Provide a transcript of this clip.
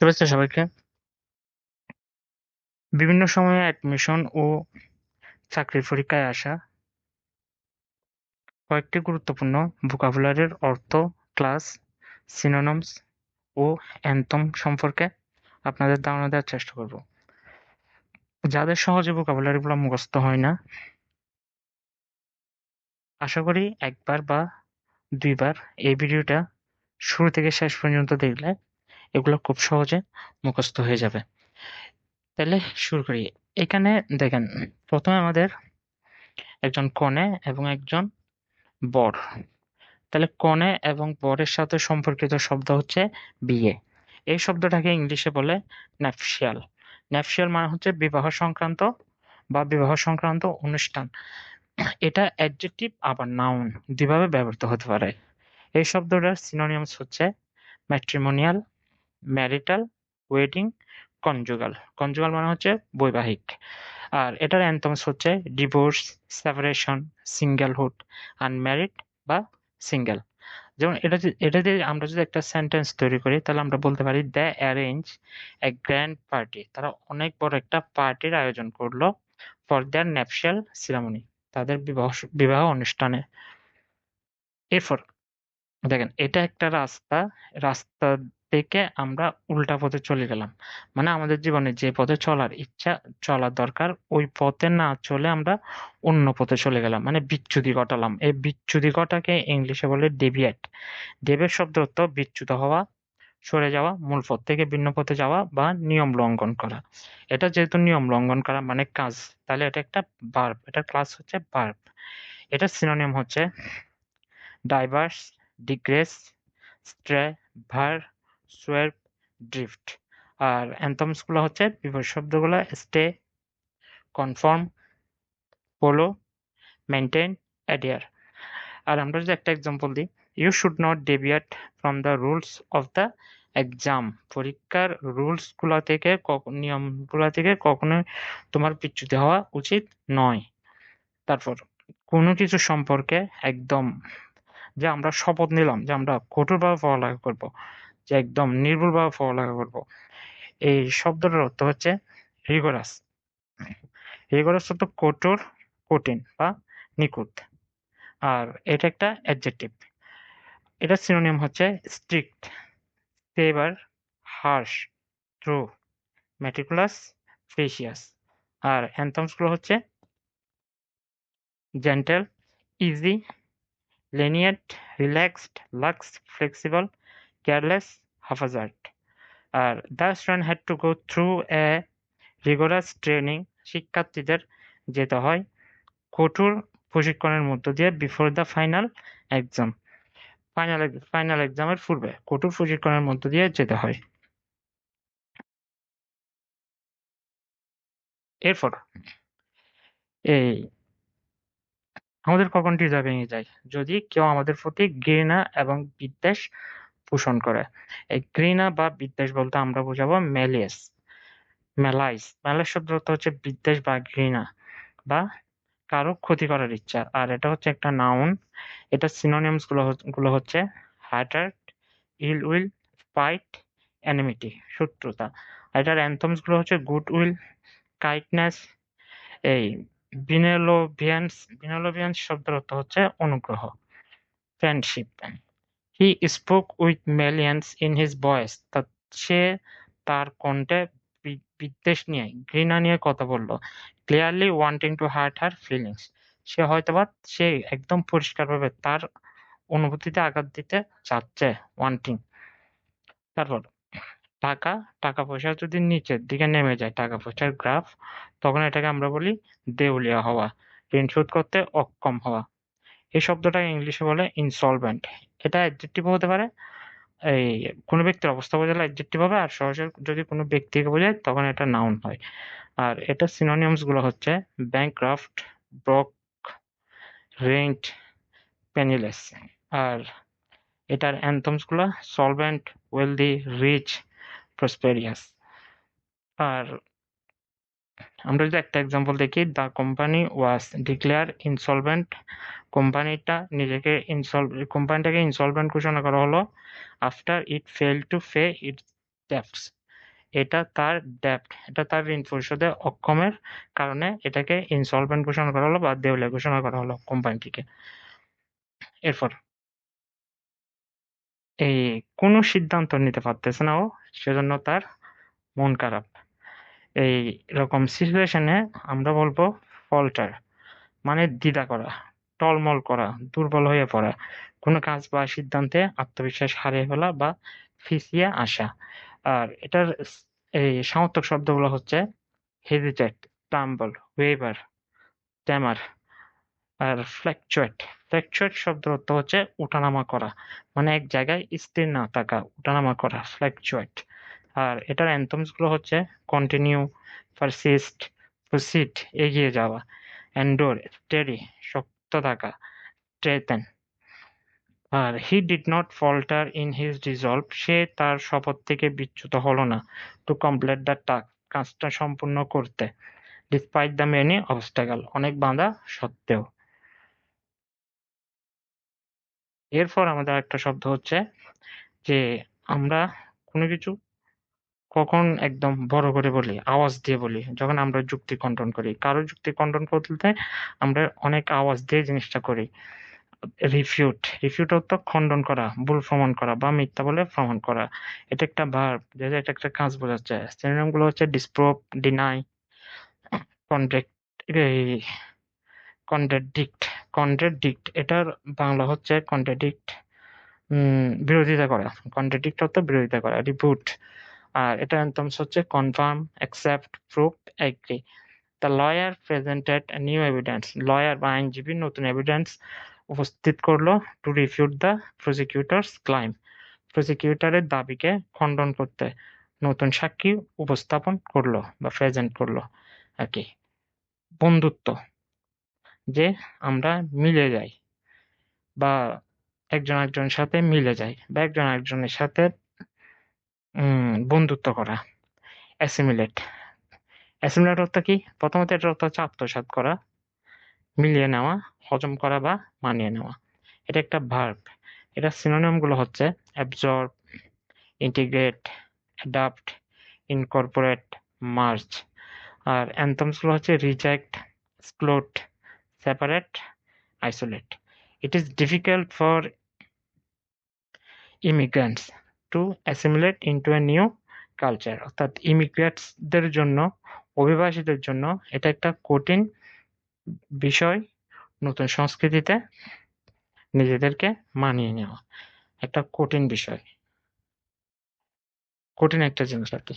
শুভেচ্ছা সবাইকে? বিভিন্ন সময়ে অ্যাডমিশন ও চাকরির পরীক্ষায় আসা কয়েকটি গুরুত্বপূর্ণ ভোকাবুলারির অর্থ ক্লাস সিনোনমস ও অ্যান্থম সম্পর্কে আপনাদের ধারণা দেওয়ার চেষ্টা করব। যাদের সহজে ভোকাবুলারিগুলো মুখস্থ হয় না, আশা করি একবার বা দুইবার এই ভিডিওটা শুরু থেকে শেষ পর্যন্ত দেখলে এগুলো খুব সহজে মুখস্থ হয়ে যাবে। তাহলে শুরু করি। এখানে দেখেন, প্রথমে আমাদের একজন কনে এবং একজন বর। তাহলে কনে এবং বরের সাথে সম্পর্কিত শব্দ হচ্ছে বিয়ে। এই শব্দটাকে ইংলিশে বলে ন্যাপশিয়াল ন্যাপশিয়াল মানে হচ্ছে বিবাহ সংক্রান্ত বা বিবাহ সংক্রান্ত অনুষ্ঠান। এটা অ্যাডজেক্টিভ আবার নাউন দুইভাবে ব্যবহৃত হতে পারে। এই শব্দটার সিনোনিয়ামস হচ্ছে matrimonial marital wedding conjugal conjugal মানে হচ্ছে বৈবাহিক। আর এটার অ্যান্থমস হচ্ছে ডিভোর্স সেপারেশন সিঙ্গেলহুড আনম্যারিড বা সিঙ্গেল যেমন এটা এটা দিয়ে আমরা যদি একটা সেন্টেন্স তৈরি করি, তাহলে আমরা বলতে পারি the arrange a grand party তারা অনেক বড় একটা পার্টির আয়োজন করল ফর দ্যার ন্যাপশিয়াল সিরামনি তাদের বিবাহ বিবাহ অনুষ্ঠানে। এরপর দেখেন, এটা একটা রাস্তা রাস্তা থেকে আমরা উল্টা পথে চলে গেলাম। মানে আমাদের জীবনে যে পথে চলার ইচ্ছা, চলার দরকার, ওই পথে না চলে আমরা অন্য পথে চলে গেলাম। মানে বিচ্যুতি ঘটালাম। এই বিচ্যুতি ঘটাকে ইংলিশে বলে ডেভিয়েট। ডেভিয়েট শব্দ অর্থ বিচ্যুত হওয়া, সরে যাওয়া, মূল পথ থেকে ভিন্ন পথে যাওয়া বা নিয়ম লঙ্ঘন করা। এটা যেহেতু নিয়ম লঙ্ঘন করা মানে কাজ, তাহলে এটা একটা বার্ব এটা ক্লাস হচ্ছে বার্ব এটা সিনোনিয়াম হচ্ছে ডাইভার্স ডিগ্রেস স্ট্রে ভার সোয়ার্প ড্রিফট। আর অ্যান্থমসগুলো হচ্ছে বিপরীত শব্দগুলো stay conform follow maintain adhere আর আমরা যদি একটা এক্সাম্পল দিই you should not deviate from the rules of the exam পরীক্ষার রুলসগুলো থেকে নিয়মগুলো থেকে কখনোই তোমার বিচ্যুতি হওয়া উচিত নয়। তারপর, কোনো কিছু সম্পর্কে একদম যে আমরা শপথ নিলাম, যে আমরা কঠোরভাবে পড়ালেখা করব যে একদম নির্ভুলভাবে পড়ালেখা করব। এই শব্দটার অর্থ হচ্ছে রিগোরাস রিগোরাস অর্থ কঠোর কঠিন বা নিখুঁত। আর এটা একটা অ্যাডজেক্টিভ এটা সিনোনিয়াম হচ্ছে strict severe harsh true meticulous facetious আর অ্যান্থমসগুলো হচ্ছে gentle easy lenient relaxed lax flexible, careless, haphazard. R the student had to go through a rigorous training শিক্ষার্থীদের যেতে হয় কঠোর প্রশিক্ষণের মধ্য দিয়ে before the final exam final final এক্সামের পূর্বে কঠোর প্রশিক্ষণের মধ্য দিয়ে যেতে হয় এরপর এই আমাদের কখন ভেঙে যায় যদি কেউ আমাদের প্রতি ঘৃণা এবং বিদ্বেষ পোষণ করে। এই ঘৃণা বা বিদ্বেষ বলতে আমরা বোঝাবো মেলিয়াস মেলাইস। মেলাইস শব্দ হচ্ছে বিদ্বেষ বা ঘৃণা বা কারও ক্ষতি করার ইচ্ছা। আর এটা হচ্ছে একটা নাউন এটা সিনোনিয়ামসগুলো গুলো হচ্ছে হার্টার ইল উইল স্পাইট অ্যানিমিটি শত্রুতা। আর এটার অ্যান্থমসগুলো হচ্ছে গুড উইল কাইটনেস এই বিনেলোভিয়ান্স বিনেলোভিয়ান্স শব্দের অর্থ হচ্ছে অনুগ্রহ friendship spoke with malevolence in his voice সে তার কণ্ঠে বিদ্বেষ নিয়ে, ঘৃণা নিয়ে কথা বলল clearly wanting to hurt her feelings সে হয়তোবা সে একদম পরিষ্কারভাবে তার অনুভূতিতে আঘাত দিতে চাচ্ছে ওয়ান্টিং তারপর, টাকা টাকা পয়সা যদি নিচের দিকে নেমে যায়, টাকা পয়সার গ্রাফ তখন এটাকে আমরা বলি দেউলিয়া হওয়া, ঋণ শোধ করতে অক্ষম হওয়া। এই শব্দটা ইংলিশে বলে ইনসলভেন্ট এটা অ্যাডজেক্টিভ হতে পারে। এই কোনো ব্যক্তির অবস্থা বোঝালে অ্যাডজেক্টিভ হবে আর সহজে যদি কোনো ব্যক্তিকে বোঝায় তখন এটা নাউন হয়। আর এটা সিনোনিয়ামসগুলো হচ্ছে ব্যাংক্রাফট ব্রক রেন্ট পেনিলেস আর এটার অ্যান্থমসগুলো সলভেন্ট ওয়েলদি রিচ প্রসপেরিয়াস আর আমরা যদি একটা এক্সাম্পল দেখি the company was declare insolvent কোম্পানিটা নিজেকে ইনসল কোম্পানিটাকে ইনসলভেন্ট ঘোষণা করা হলো after it fail to pay it debts এটা তার ডেপ্ট এটা তার ঋণ পরিশোধে অক্ষমের কারণে এটাকে ইনসলভেন্ট ঘোষণা করা হলো বা দেউলিয়া ঘোষণা করা হলো কোম্পানিটিকে এরপর, এই কোনো সিদ্ধান্ত নিতে পারতেছে না ও, সেজন্য তার মন খারাপ। এই রকম সিচুয়েশনে আমরা বলব ফল্টার মানে দ্বিধা করা, টলমল করা, দুর্বল হয়ে পড়া, কোনো কাজ বা সিদ্ধান্তে আত্মবিশ্বাস হারিয়ে ফেলা বা ফিসিয়ে আসা। আর এটার এই সমর্থক শব্দগুলো হচ্ছে হেজিটেট টাম্বল ওয়েভার ট্যামার আর ফ্ল্যাকচুয়েট ফ্ল্যাকচুয়েট শব্দ অর্থ হচ্ছে উঠানামা করা মানে এক জায়গায় স্থির না থাকা, উঠানামা করা ফ্ল্যাকচুয়েট আর এটার অ্যান্থমসগুলো হচ্ছে কন্টিনিউ পারসিস্ট প্রসিড এগিয়ে যাওয়া এন্ডোর টেরি শক্ত থাকা ট্রেতেন আর he did not falter in his resolve সে তার শপথ থেকে বিচ্যুত হলো না টু কমপ্লিট দ্য টাক কাজটা সম্পূর্ণ করতে ডিসপাইট দ্য মেনি অবস্টাকল অনেক বাঁধা সত্ত্বেও। এরপর আমাদের একটা শব্দ হচ্ছে যে আমরা কোনো কিছু কখন একদম বড় করে বলি, আওয়াজ দিয়ে বলি, যখন আমরা যুক্তি খণ্ডন করি। কারও যুক্তি খণ্ডন করতে আমরা অনেক আওয়াজ দিয়ে জিনিসটা করি। রিফিউট রিফিউট অর্থ খণ্ডন করা, ভুল প্রমাণ করা বা মিথ্যা বলে প্রমাণ করা। এটা একটা ভার্ব যেটা এটা একটা কাজ বোঝাচ্ছে। সিনোনিমগুলো হচ্ছে disprove deny contract contradict contradict এটার বাংলা হচ্ছে কন্ট্রাডিক্ট বিরোধিতা করা। কন্ট্রাডিক্ট অর্থ বিরোধিতা করা রিপুট আর এটা অ্যান্থমস হচ্ছে confirm accept prove agree the lawyer presented new evidence lawyer বা আইনজীবী নতুন এভিডেন্স উপস্থিত করল to refute the prosecutor's claim প্রসিকিউটরের দাবিকে খণ্ডন করতে নতুন সাক্ষী উপস্থাপন করল বা প্রেজেন্ট করল আর কি। বন্ধুত্ব, যে আমরা মিলে যাই বা একজন একজনের সাথে মিলে যাই বা একজন একজনের সাথে বন্ধুত্ব করা অ্যাসিমিলেট অ্যাসিমিলেট অর্থ কি? প্রথমত এটা অর্থ হচ্ছে আত্মসাৎ করা, মিলিয়ে নেওয়া, হজম করা বা মানিয়ে নেওয়া। এটা একটা ভার্ব এটা সিনোনিমগুলো হচ্ছে absorb integrate adapt incorporate merge আর অ্যান্থমসগুলো হচ্ছে reject exclude separate isolate it is difficult for immigrants to assimilate into a new culture অর্থাৎ ইমিগ্রেটসদের জন্য, অভিবাসীদের জন্য এটা একটা কঠিন বিষয় নতুন সংস্কৃতিতে নিজেদেরকে মানিয়ে নেওয়া। একটা কঠিন বিষয়। কঠিন একটা জিনিস আর কি।